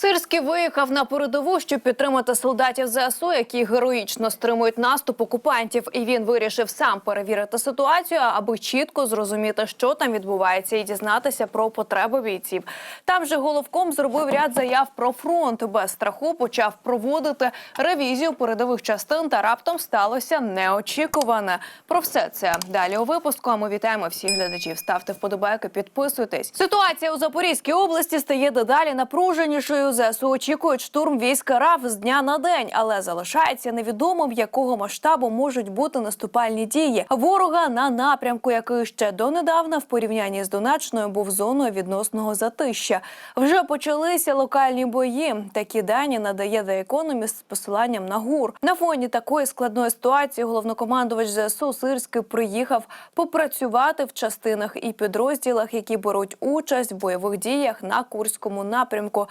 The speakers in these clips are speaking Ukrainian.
Сирський виїхав на передову, щоб підтримати солдатів ЗСУ, які героїчно стримують наступ окупантів. І він вирішив сам перевірити ситуацію, аби чітко зрозуміти, що там відбувається, і дізнатися про потреби бійців. Там же головком зробив ряд заяв про фронт. Без страху почав проводити ревізію передових частин. Та раптом сталося неочікуване. Про все це далі у випуску. А ми вітаємо всіх глядачів. Ставте вподобайки, підписуйтесь. Ситуація у Запорізькій області стає дедалі напруженішою. ЗСУ очікують штурм війська РАФ з дня на день, але залишається невідомим, якого масштабу можуть бути наступальні дії ворога на напрямку, який ще донедавна в порівнянні з Донечною був зоною відносного затища. Вже почалися локальні бої. Такі дані надає The Economist з посиланням на ГУР. На фоні такої складної ситуації головнокомандувач ЗСУ Сирський приїхав попрацювати в частинах і підрозділах, які беруть участь в бойових діях на Курському напрямку.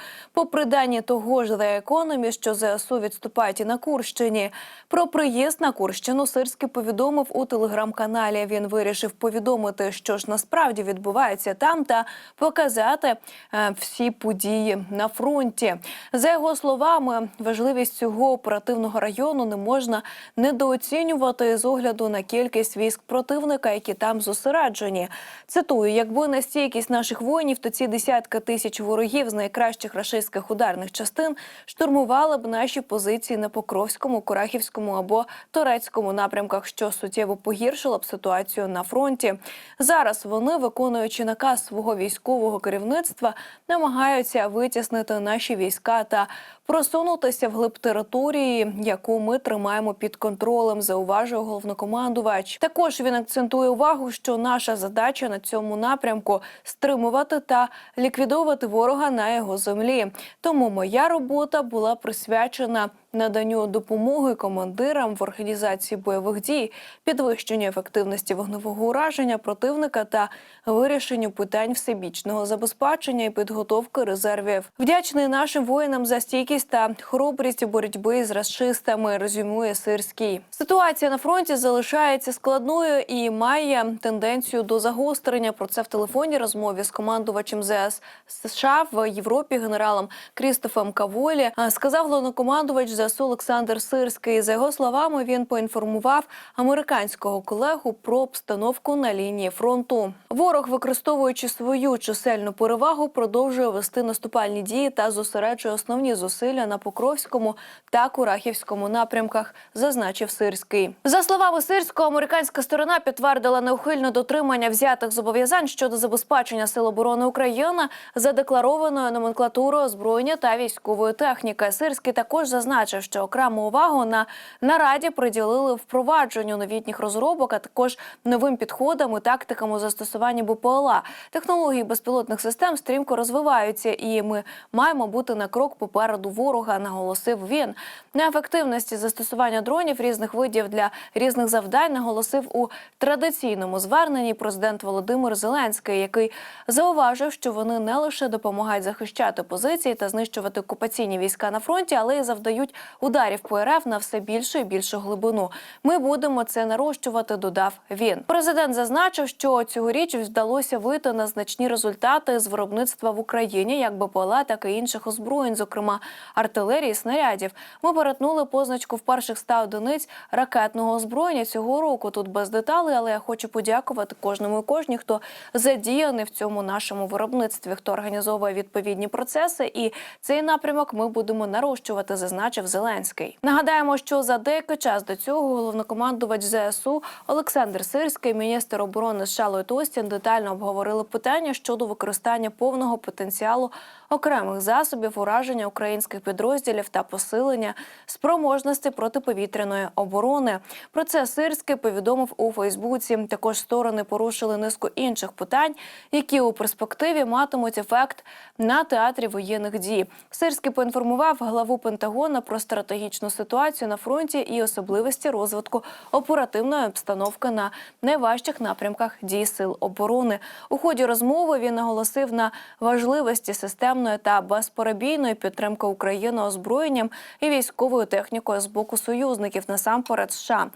Попри дані того ж The Economist, що ЗСУ відступають і на Курщині. Про приїзд на Курщину Сирський повідомив у телеграм-каналі. Він вирішив повідомити, що ж насправді відбувається там, та показати е, всі події на фронті. За його словами, важливість цього оперативного району не можна недооцінювати з огляду на кількість військ противника, які там зосереджені. Цитую: якби не стійкість наших воїнів, то ці десятки тисяч ворогів з найкращих рашистських ударних частин штурмували б наші позиції на Покровському, Курахівському або Турецькому напрямках, що суттєво погіршило б ситуацію на фронті. Зараз вони, виконуючи наказ свого військового керівництва, намагаються витіснити наші війська та просунутися вглиб території, яку ми тримаємо під контролем. Зауважує головнокомандувач. Також він акцентує увагу, що наша задача на цьому напрямку стримувати та ліквідовувати ворога на його землі. Тому моя робота була присвячена наданню допомоги командирам в організації бойових дій, підвищенню ефективності вогневого ураження противника та вирішенню питань всебічного забезпечення і підготовки резервів. Вдячний нашим воїнам за стійкість та хоробрість у боротьбі з расистами. Резюмує Сирський. Ситуація на фронті залишається складною і має тенденцію до загострення. Про це в телефонній розмові з командувачем ЗС США в Європі генералом Крістофом Каволі сказав головнокомандувач ЗСУ Олександр Сирський. За його словами, він поінформував американського колегу про обстановку на лінії фронту. Ворог, використовуючи свою чисельну перевагу, продовжує вести наступальні дії та зосереджує основні зусилля на Покровському та Курахівському напрямках, зазначив Сирський. За словами Сирського, американська сторона підтвердила неухильне дотримання взятих зобов'язань щодо забезпечення сил оборони України задекларованою номенклатурою озброєння та військової техніки. Сирський також зазначив, що окрему увагу на нараді приділили впровадженню новітніх розробок, а також новим підходам і тактикам у застосуванні БПЛА. Технології безпілотних систем стрімко розвиваються, і ми маємо бути на крок попереду ворога. Наголосив він на ефективності застосування дронів різних видів для різних завдань. Наголосив у традиційному зверненні президент Володимир Зеленський, який зауважив, що вони не лише допомагають захищати позиції та знищувати окупаційні війська на фронті, але й завдають ударів по РФ на все більшу і більшу глибину. Ми будемо це нарощувати. Додав він. Президент зазначив, що цьогоріч вдалося вийти на значні результати з виробництва в Україні, як БПЛА, так і інших озброєнь, зокрема артилерії, снарядів. Ми перетнули позначку в перших 100 одиниць ракетного озброєння цього року. Тут без деталей, але я хочу подякувати кожному і кожній, хто задіяний в цьому нашому виробництві, хто організовує відповідні процеси. І цей напрямок ми будемо нарощувати, зазначив Зеленський. Нагадаємо, що за деякий час до цього головнокомандувач ЗСУ Олександр Сирський, міністр оборони США Ллойд Остін детально обговорили питання щодо використання повного потенціалу окремих засобів ураження українських підрозділів та посилення спроможності протиповітряної оборони. Про це Сирський повідомив у Фейсбуці. Також сторони порушили низку інших питань, які у перспективі матимуть ефект на театрі воєнних дій. Сирський поінформував главу Пентагона про стратегічну ситуацію на фронті і особливості розвитку оперативної обстановки на найважчих напрямках дій сил оборони. У ході розмови він наголосив на важливості системної та безперебійної підтримки України озброєнням і військовою технікою з боку союзників насамперед США.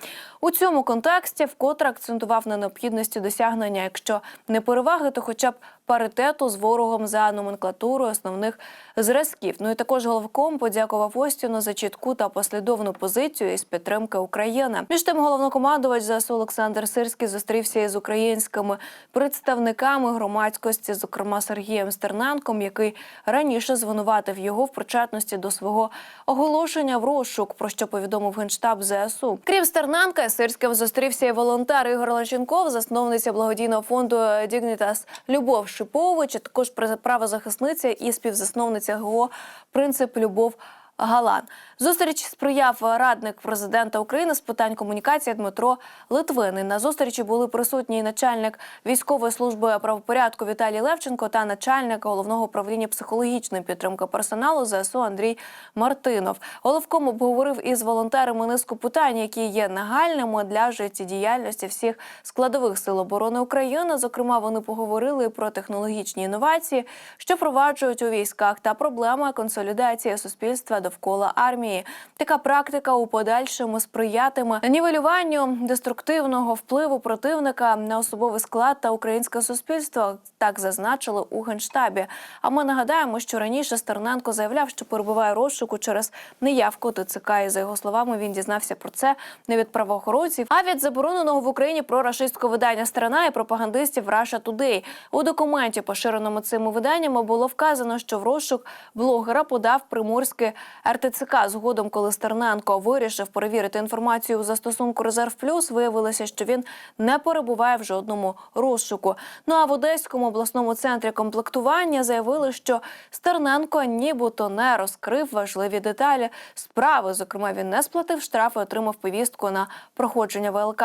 У цьому контексті вкотре акцентував на необхідності досягнення, якщо не переваги, то хоча б паритету з ворогом за номенклатурою основних зразків. Ну і також головком подякував Остіну за чітку та послідовну позицію із підтримки України. Між тим, головнокомандувач ЗСУ Олександр Сирський зустрівся із українськими представниками громадськості, зокрема Сергієм Стерненком, який раніше звинуватив його в причетності до свого оголошення в розшук, про що повідомив генштаб ЗСУ. Крім Стерненка, Сирським зустрівся і волонтер Ігор Ланченков, засновниця благодійного фонду Дігнітас Любов Шипович, а також правозахисниця і співзасновниця ГО Принцип Любов. Галан зустріч сприяв радник президента України з питань комунікації Дмитро Литвин. На зустрічі були присутні начальник військової служби правопорядку Віталій Левченко та начальник головного управління психологічної підтримки персоналу ЗСУ Андрій Мартинов. Головком обговорив із волонтерами низку питань, які є нагальними для життєдіяльності всіх складових сил оборони України. Зокрема, вони поговорили про технологічні інновації, що впроваджують у військах, та проблеми консолідації суспільства довкола армії. Така практика у подальшому сприятиме нівелюванню деструктивного впливу противника на особовий склад та українське суспільство. Так зазначили у генштабі. А ми нагадаємо, що раніше Стерненко заявляв, що перебуває розшуку через неявку ТЦК. І за його словами він дізнався про це не від правоохоронців, а від забороненого в Україні прорашистського видання «Страна» і пропагандистів Russia Today. У документі, поширеному цими виданнями, було вказано, що в розшук блогера подав приморський РТЦК. Згодом, коли Стерненко вирішив перевірити інформацію у застосунку Резерв Плюс, виявилося, що він не перебуває в жодному розшуку. Ну а в Одеському обласному центрі комплектування заявили, що Стерненко нібито не розкрив важливі деталі справи. Зокрема, він не сплатив штраф і отримав повістку на проходження ВЛК.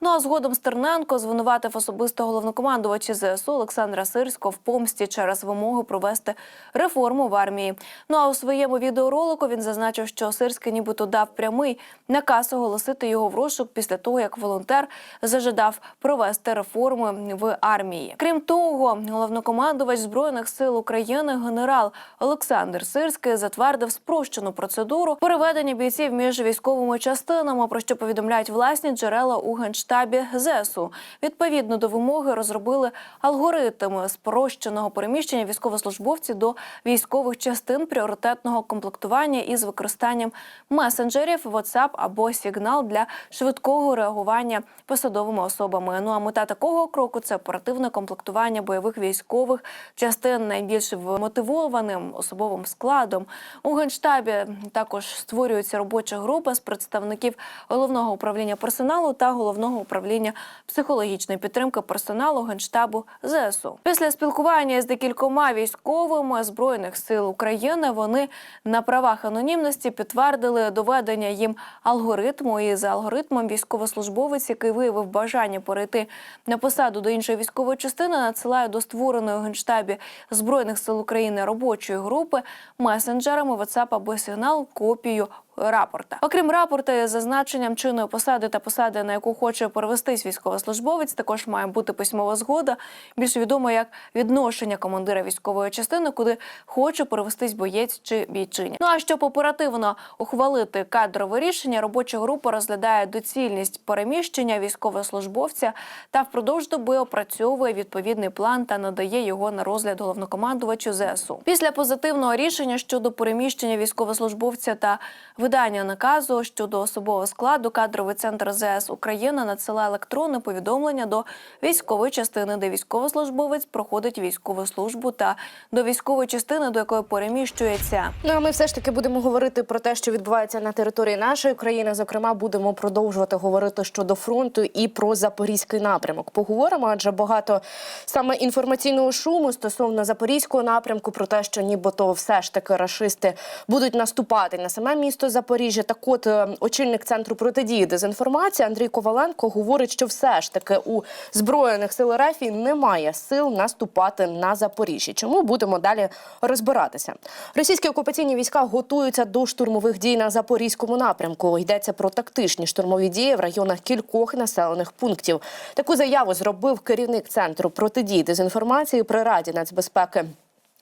Ну а згодом Стерненко звинуватив особисто головнокомандувача ЗСУ Олександра Сирського в помсті через вимогу провести реформу в армії. Ну а у своєму відеоролику він зазначив, що Сирський нібито дав прямий наказ оголосити його в розшук після того, як волонтер зажадав провести реформи в армії. Крім того, головнокомандувач збройних сил України генерал Олександр Сирський затвердив спрощену процедуру переведення бійців між військовими частинами, про що повідомляють власні джерела у генштабі ЗСУ. Відповідно до вимоги розробили алгоритм спрощеного переміщення військовослужбовців до військових частин пріоритетного комплектування із використанням месенджерів, WhatsApp або Signal для швидкого реагування посадовими особами. Ну а мета такого кроку це оперативне комплектування бойових військових частин найбільш вмотивованим особовим складом. У генштабі також створюється робоча група з представників головного управління персоналу та головного управління психологічної підтримки персоналу генштабу ЗСУ. Після спілкування з декількома військовими збройних сил України вони на правах анонімності підтвердили доведення їм алгоритму. І за алгоритмом військовослужбовець, який виявив бажання перейти на посаду до іншої військової частини, надсилає до створеної у генштабі збройних сил України робочої групи месенджерами WhatsApp або сигнал копію. Рапорта, окрім рапорта, зазначенням чинної посади та посади, на яку хоче перевестись військовослужбовець, також має бути письмова згода, більш відомо як відношення командира військової частини, куди хоче перевестись боєць чи бійчиня. Ну а щоб оперативно ухвалити кадрове рішення, робоча група розглядає доцільність переміщення військовослужбовця та впродовж доби опрацьовує відповідний план та надає його на розгляд головнокомандувачу ЗСУ. Після позитивного рішення щодо переміщення військовослужбовця та видання наказу щодо особового складу кадровий центр ЗС Україна надсилає електронне повідомлення до військової частини, де військовослужбовець проходить військову службу, та до військової частини, до якої переміщується. Ну а ми все ж таки будемо говорити про те, що відбувається на території нашої країни. Зокрема, будемо продовжувати говорити щодо фронту і про запорізький напрямок. Поговоримо, адже багато саме інформаційного шуму стосовно запорізького напрямку, про те, що нібито все ж таки рашисти будуть наступати на саме місто Запоріжжя. Так, от е, очільник центру протидії дезінформації Андрій Коваленко говорить, що все ж таки у збройних сил РФ немає сил наступати на Запоріжжя. Чому будемо далі розбиратися? Російські окупаційні війська готуються до штурмових дій на запорізькому напрямку. Йдеться про тактичні штурмові дії в районах кількох населених пунктів. Таку заяву зробив керівник центру протидії дезінформації при раді нацбезпеки.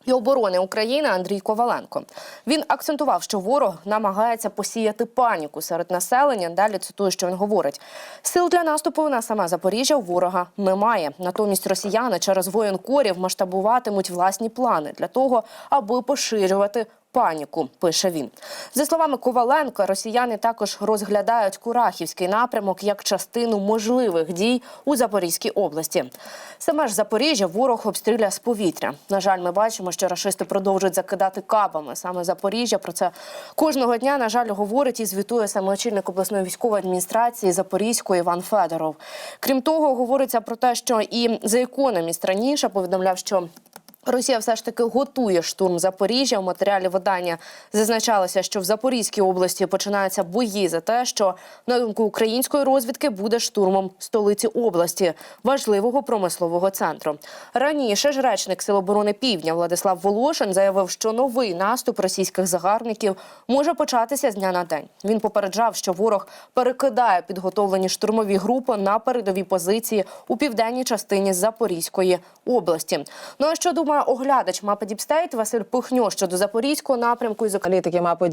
і оборони України Андрій Коваленко. Він акцентував, що ворог намагається посіяти паніку серед населення. Далі цитую, що він говорить: сил для наступу на саме Запоріжжя ворога немає. Натомість росіяни через воєнкорів масштабуватимуть власні плани для того, аби поширювати. Паніку пише він за словами Коваленка. Росіяни також розглядають Курахівський напрямок як частину можливих дій у Запорізькій області. Саме ж Запоріжжя ворог обстріляє з повітря. На жаль, ми бачимо, що рашисти продовжують закидати кабами. Саме Запоріжжя про це кожного дня, на жаль, говорить і звітує саме очільник обласної військової адміністрації Запорізької Іван Федоров. Крім того, говориться про те, що і The Economist раніше повідомляв, що Росія все ж таки готує штурм Запоріжжя. У матеріалі видання зазначалося, що в Запорізькій області починаються бої за те, що на думку української розвідки буде штурмом столиці області, важливого промислового центру. Раніше ж речник Сил оборони Півдня Владислав Волошин заявив, що новий наступ російських загарбників може початися з дня на день. Він попереджав, що ворог перекидає підготовлені штурмові групи на передові позиції у південній частині Запорізької області. Ну а що думає оглядач мапи Діпстейт Василь Пихньо щодо запорізького напрямку і зокрема Аналітики мапи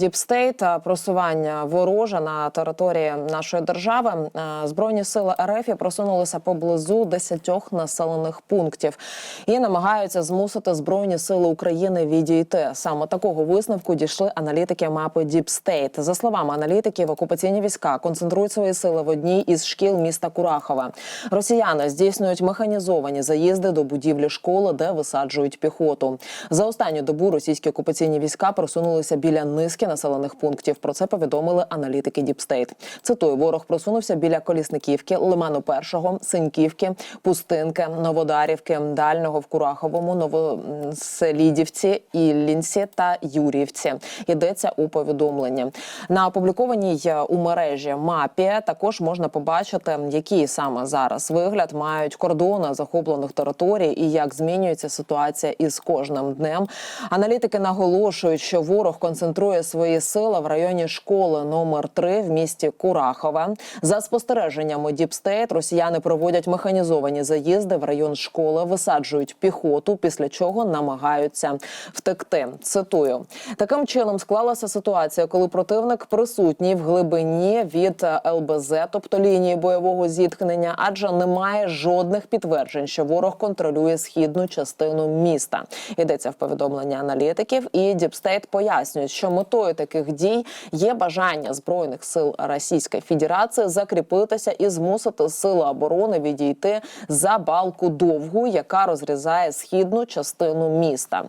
та просування ворожа на території нашої держави. Е, Збройні сили РФ просунулися поблизу 10 населених пунктів і намагаються змусити збройні сили України відійти. Саме такого висновку дійшли аналітики мапи State. За словами аналітиків, окупаційні війська концентрують свої сили в одній із шкіл міста Курахове. Росіяни здійснюють механізовані заїзди до будівлі школи, де висаджують піхоту. За останню добу російські окупаційні війська просунулися біля низки населених пунктів. Про це повідомили аналітики Діпстейт. Цитую, ворог просунувся біля Колісниківки, Лиману Першого, Синьківки, Пустинки, Новодарівки, Дальнього в Кураховому, Новоселідівці, Іллінці та Юрівці. Йдеться у повідомленні на опублікованій е, у мережі мапі. Також можна побачити, який саме зараз вигляд мають кордони захоплених територій і як змінюється ситуація із кожним днем. Аналітики наголошують, що ворог концентрує свої сили в районі школи номер 3 в місті Курахове. За спостереженнями Діпстейт, росіяни проводять механізовані заїзди в район школи, висаджують піхоту, після чого намагаються втекти. Цитую таким чином склалася ситуація, коли противник присутній в глибині від е, ЛБЗ, тобто лінії бойового зіткнення, адже немає жодних підтверджень, що ворог контролює східну частину міста. Йдеться в повідомленні аналітиків, і Діпстейт пояснюють, що метою таких дій є бажання збройних сил Російської Федерації закріпитися і змусити сили оборони відійти за балку довгу, яка розрізає східну частину міста.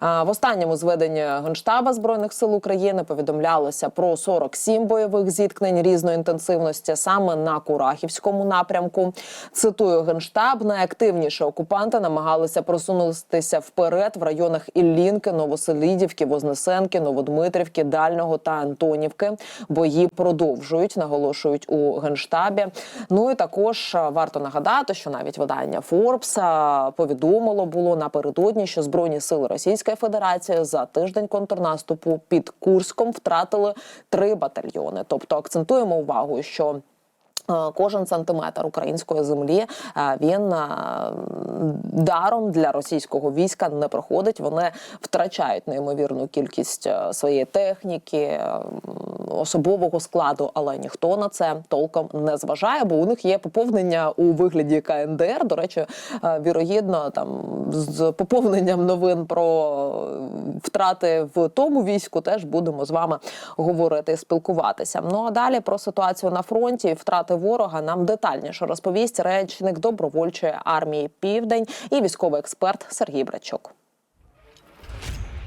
В останньому зведенні генштаба збройних сил України повідомлялося про 47 бойових зіткнень різної інтенсивності саме на Курахівському напрямку. Цитую генштаб, найактивніше окупанти намагалися просунутися вперед в районах Іллінки, Новоселідівки, Вознесенки, Новодмитрівки, Дального та Антонівки. Бої продовжують, наголошують у генштабі. Ну і також варто нагадати, що навіть видання Forbes а, повідомило було напередодні, що збройні сили Російської Федерації за тиждень контрнаступу під Курском втратили три батальйони. Тобто акцентуємо увагу, що Кожен сантиметр української землі е, він е, даром для російського війська не проходить. Вони втрачають неймовірну кількість е, своєї техніки, е, особового складу, але ніхто на це толком не зважає, бо у них є поповнення у вигляді КНДР. До речі, е, вірогідно там з поповненням новин про втрати в тому війську теж будемо з вами говорити спілкуватися. Ну а далі про ситуацію на фронті і втрати ворога нам детальніше розповість речник добровольчої армії Південь і військовий експерт Сергій Брачук.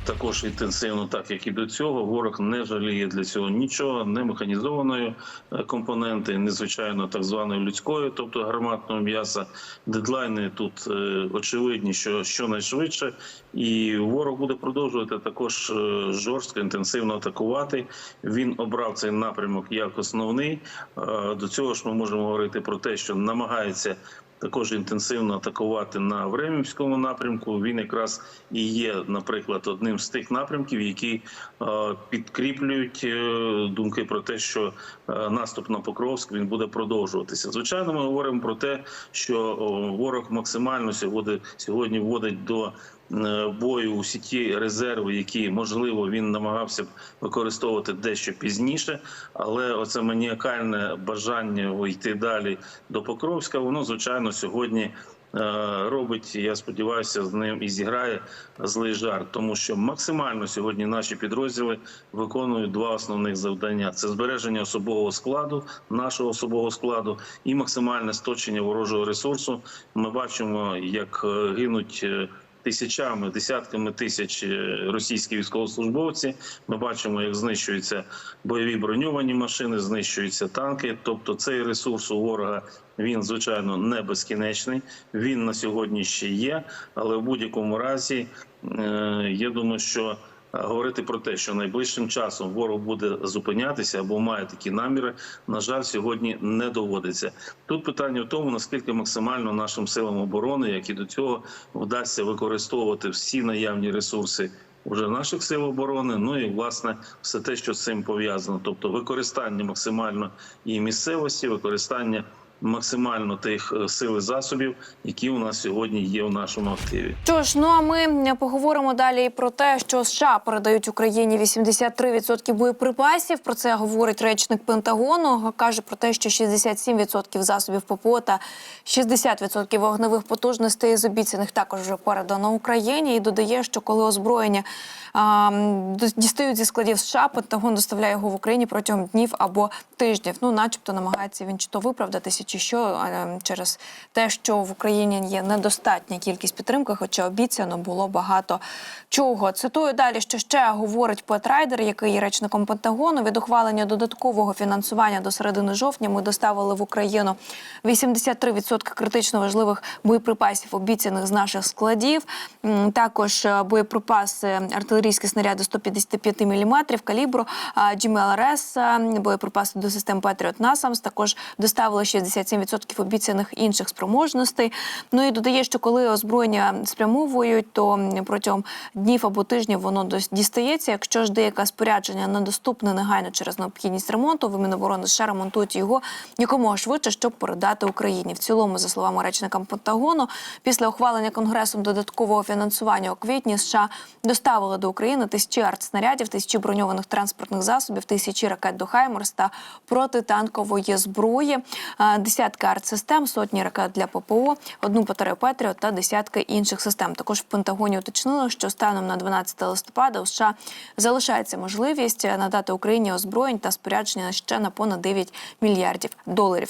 Також інтенсивно, так як і до цього, ворог не жаліє для цього нічого, не механізованої е, компоненти, не звичайно так званої людської, тобто гарматного м'яса. Дедлайни тут е, очевидні, що щонайшвидше, і ворог буде продовжувати також е, жорстко інтенсивно атакувати. Він обрав цей напрямок як основний. До цього ж ми можемо говорити про те, що намагається також інтенсивно атакувати на Времівському напрямку. Він якраз і є, наприклад, одним з тих напрямків, які е, підкріплюють е, думки про те, що е, наступ на Покровськ він буде продовжуватися. Звичайно, ми говоримо про те, що ворог максимально сьогодні вводить до бою усі ті резерви, які можливо він намагався б використовувати дещо пізніше, але оце маніакальне бажання йти далі до Покровська, воно звичайно сьогодні. е, Робить, я сподіваюся, з ним і зіграє злий жарт, тому що максимально сьогодні наші підрозділи виконують два основних завдання: це збереження особового складу, нашого особового складу, і максимальне сточення ворожого ресурсу. Ми бачимо, як е, гинуть. Е, Тисячами, десятками тисяч російських російські військовослужбовці. Ми бачимо, як знищуються бойові броньовані машини, знищуються танки. Тобто, цей ресурс у ворога він звичайно не безкінечний. Він на сьогодні ще є, але в будь-якому разі е, я думаю, що е, говорити про те, що найближчим часом ворог буде зупинятися або має такі наміри, на жаль, сьогодні не доводиться. Тут питання в тому, наскільки максимально нашим силам оборони, як і до цього, вдасться використовувати всі наявні ресурси. Уже наших сил оборони, ну і власне все те, що з цим пов'язано, тобто використання максимально і місцевості, використання максимально тих е, сил і засобів, які у нас сьогодні є в нашому активі. Що ж, ну а ми поговоримо далі про те, що США передають Україні 83% боєприпасів. Про це говорить речник Пентагону. каже про те, що 67% засобів ППО та 60% вогневих потужностей з обіцяних також вже передано Україні. І додає, що коли озброєння а, дістають зі складів США, Пентагон доставляє його в Україні протягом днів або тижнів. Ну, начебто, намагається він чи то виправдатися, чи що через те, що в Україні є недостатня кількість підтримки, хоча обіцяно було багато чого. Цитую далі, що ще говорить Пет Райдер, який є речником Пентагону. Від ухвалення додаткового фінансування до середини жовтня ми доставили в Україну 83% критично важливих боєприпасів, обіцяних з наших складів. Також е, боєприпаси, артилерійські снаряди 155 мм калібру, GMLRS, боєприпаси до систем Patriot NASAMS. Також доставили 67% обіцяних інших спроможностей. Ну і додає, що коли озброєння спрямовують, то протягом днів або тижнів воно дістається. Якщо ж деяке спорядження недоступне негайно через необхідність ремонту, ви Міноборони США ремонтують його якомога швидше, щоб передати Україні. В цілому, за словами речника Пентагону, після ухвалення конгресом додаткового фінансування у квітні США доставили до України тисячі артснарядів, тисячі броньованих транспортних засобів, тисячі ракет до Хаймерс та протитанкової зброї, десятки артсистем, сотні ракет для ППО, одну батарею Петріот та десятки інших систем. Також в Пентагоні уточнили, що станом на 12 листопада у США залишається можливість надати Україні озброєнь та спорядження ще на понад 9 мільярдів доларів.